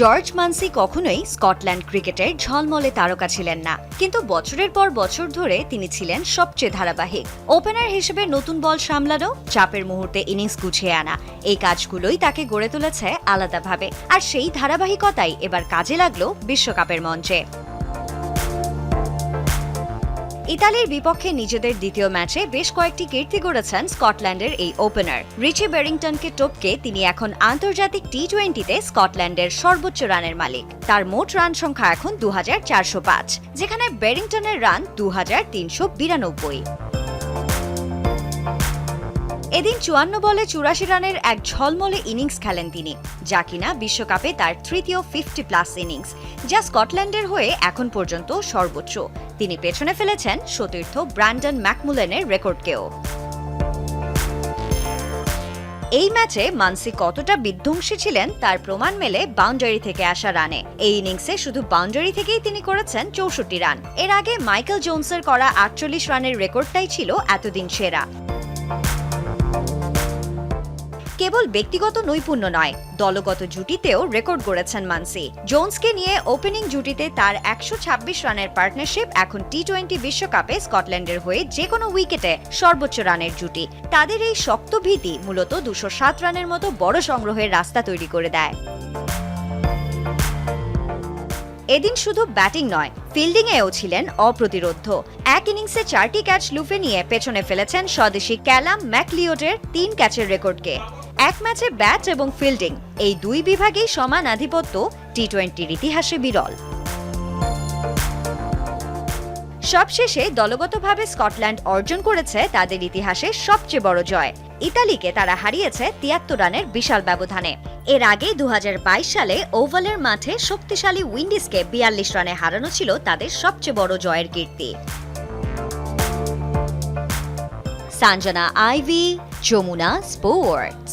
George মানসি কখনোই Scotland ক্রিকেটের ঝলমলে তারকা ছিলেন না। কিন্তু বছরের পর বছর ধরে তিনি ছিলেন সবচেয়ে ধারাবাহিক। ওপেনার হিসেবে নতুন বল সামলানো, চাপের মুহূর্তে ইনিংস গুছিয়ে আনা, এই কাজগুলোই তাকে গড়ে তুলেছে আলাদাভাবে। আর সেই ধারাবাহিকতাই এবার কাজে লাগল বিশ্বকাপের মঞ্চে। ইতালির বিপক্ষে নিজেদের দ্বিতীয় ম্যাচে বেশ কয়েকটি কীর্তি গড়েছেন স্কটল্যান্ডের এই ওপেনার। রিচি বেরিংটনকে টপকে তিনি এখন আন্তর্জাতিক টি টোয়েন্টিতে স্কটল্যান্ডের সর্বোচ্চ রানের মালিক। তার মোট রান সংখ্যা এখন দু হাজার চারশো পাঁচ, যেখানে বেরিংটনের রান দু এদিন চুয়ান্ন বলে চুরাশি রানের এক ঝলমলে ইনিংস খেলেন তিনি, যা কিনা বিশ্বকাপে তার তৃতীয় ফিফটি প্লাস ইনিংস, যা স্কটল্যান্ডের হয়ে এখন পর্যন্ত সর্বোচ্চ। তিনি পেছনে ফেলেছেন সতীর্থ ব্র্যান্ডন ম্যাকমুলেনের রেকর্ডকেও। এই ম্যাচে মানসি কতটা বিধ্বংসী ছিলেন তার প্রমাণ মেলে বাউন্ডারি থেকে আসা রানে। এই ইনিংসে শুধু বাউন্ডারি থেকেই তিনি করেছেন চৌষট্টি রান। এর আগে মাইকেল জোনসের করা আটচল্লিশ রানের রেকর্ডটাই ছিল এতদিন সেরা। কেবল ব্যক্তিগত নৈপুণ্য নয়, দলগত জুটিতেও রেকর্ড গড়েছেন মানসি। জোনসকে নিয়ে ওপেনিং জুটিতে তার একশো ছাব্বিশ রানের পার্টনারশিপ এখন টি টোয়েন্টি বিশ্বকাপে স্কটল্যান্ডের হয়ে যে কোনো উইকেটে সর্বোচ্চ রানের জুটি। তাদের এই শক্ত ভীতি মূলত দুশো রানের মতো বড় সংগ্রহের রাস্তা তৈরি করে দেয়। এদিন শুধু ব্যাটিং নয়, ফিল্ডিংয়েও ছিলেন অপ্রতিরোধ এক ইনিংসে চারটি ক্যাচ লুফে নিয়ে পেছনে ফেলেছেন স্বদেশি ক্যালাম ম্যাকলিওটের তিন ক্যাচের রেকর্ডকে। এক ম্যাচে ব্যাট এবং ফিল্ডিং, এই দুই বিভাগেই সমান আধিপত্য টি টোয়েন্টির ইতিহাসে বিরল। সবশেষে দলগতভাবে স্কটল্যান্ড অর্জন করেছে তাদের ইতিহাসে সবচেয়ে বড় জয়। ইতালিকে তারা হারিয়েছে তিয়াত্তর রানের বিশাল ব্যবধানে। এর আগে দু হাজার বাইশ সালে ওভালের মাঠে শক্তিশালী উইন্ডিজকে বিয়াল্লিশ রানে হারানো ছিল তাদের সবচেয়ে বড় জয়ের কীর্তি। Sanjana Ivy, Jamuna sports.